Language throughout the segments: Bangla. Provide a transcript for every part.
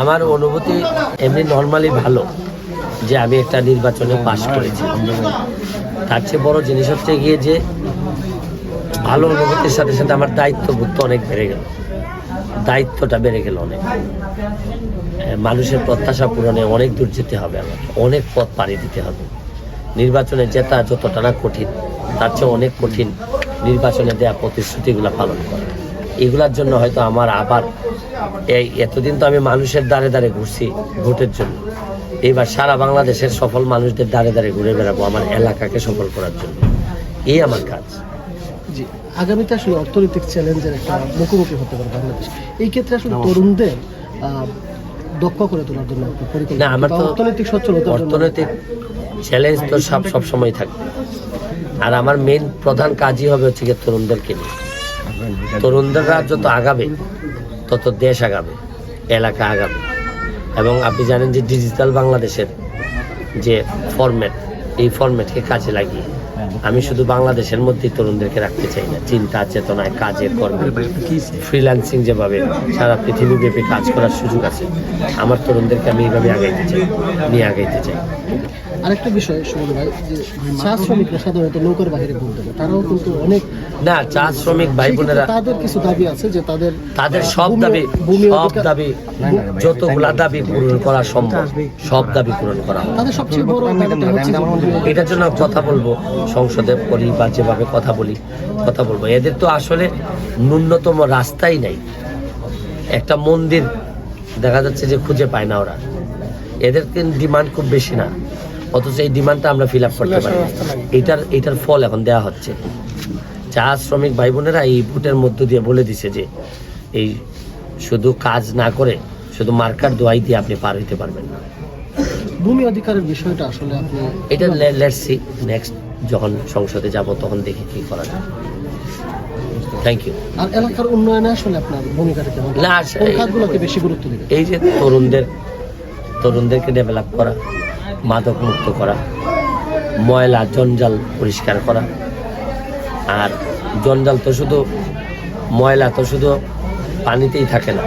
আমার অনুভূতি এমনি নর্মালি ভালো, যে আমি একটা নির্বাচনে পাশ করেছি। তার চেয়ে বড় জিনিস হচ্ছে গিয়ে যে ভালো অনুভূতির সাথে সাথে আমার দায়িত্ববোধ তো অনেক বেড়ে গেল। দায়িত্বটা বেড়ে গেল অনেক। মানুষের প্রত্যাশা পূরণে অনেক দূর যেতে হবে আমাকে, অনেক পথ পাড়ি দিতে হবে। নির্বাচনে জেতা যতটা না কঠিন, তার চেয়ে অনেক কঠিন নির্বাচনে দেওয়া প্রতিশ্রুতিগুলো পালন করা। এগুলার জন্য হয়তো আমার আবার এই এতদিন তো আমি মানুষের দ্বারে দ্বারে ঘুরছি ভোটের জন্য। এবার সারা বাংলাদেশের সফল মানুষদের দ্বারে দ্বারে ঘুরে বেড়াবো আমার এলাকাকে সফল করার জন্য। এই আমার কাজ। জি আগামীতে আসলে অর্থনৈতিক চ্যালেঞ্জের একটা মুখোমুখি হতে পারে বাংলাদেশ। এই ক্ষেত্রে আসলে তরুণদের দক্ষ করে তোলার জন্য না আমার তো অর্থনৈতিক সচ্ছলতার অর্থনৈতিক চ্যালেঞ্জ তো সব সব সময় থাকবে। আর আমার মেন প্রধান কাজই হবে হচ্ছে গিয়ে তরুণদেরকে নিয়ে। তরুণদেররা যত আগাবে। তত দেশ আগাবে এলাকা আগাবে। এবং আপনি জানেন যে ডিজিটাল বাংলাদেশের যে ফরম্যাট এই ফরম্যাটকে কাজে লাগিয়ে। আমি শুধু বাংলাদেশের মধ্যেই তরুণদেরকে রাখতে চাই না চিন্তা চেতনায় কাজের কর্মে। ফ্রিল্যান্সিং যেভাবে সারা পৃথিবীব্যাপী কাজ করার সুযোগ আছে আমার তরুণদেরকে আমি এইভাবে আগাইতে চাই নিয়ে আগাইতে চাই। আরেকটা বিষয় সুমন ভাই যে চা শ্রমিকরা সাধারণত নৌকার বাইরে ভোট তারাও কিন্তু অনেক না চা শ্রমিক ভাই বোনেরা তাদের কিছু দাবি আছে যে তাদের তাদের সব দাবি সব দাবি যতগুলা দাবি পূরণ করা সম্ভব সব দাবি পূরণ করা। তাদের সবচেয়ে বড় দাবিটা হচ্ছে। এটার জন্য কথা বলব সংসদে করি বা যেভাবে কথা বলি কথা বলব। এদের তো আসলে ন্যূনতম রাস্তাই নাই। একটা মন্দির দেখা যাচ্ছে যে খুঁজে পায় না ওরা। এদের ডিমান্ড খুব বেশি না। অথচ এই ডিমান্ডটা আমরা ফিল আপ করতে পারি এটার এটার ফল এখন দেওয়া হচ্ছে। চা শ্রমিক ভাই বোনেরা এই ভোটের মধ্য দিয়ে বলে দিছে যে এই শুধু কাজ না করে শুধু মার্কার দোয়াই দিয়ে আপনি পার হইতে পারবেন না। ভূমি অধিকারের বিষয়টা আসলে আপনি এটা লেটস সি নেক্সট যখন সংসদে যাব তখন দেখি কি করা যায়। থ্যাংক ইউ আর এলাকার উন্নয়নে আসলে আপনার ভূমিকাটা কেমন? না, খাতগুলোকে বেশি গুরুত্ব দিবেন? এই যে তরুণদের তরুণদেরকে ডেভেলপ করা মাদক মুক্ত করা ময়লা জঞ্জাল পরিষ্কার করা। আর জঞ্জাল তো শুধু ময়লা তো শুধু পানিতেই থাকে না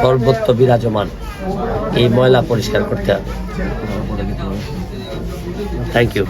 সর্বত্র বিরাজমান। এই ময়লা পরিষ্কার করতে হবে। Thank you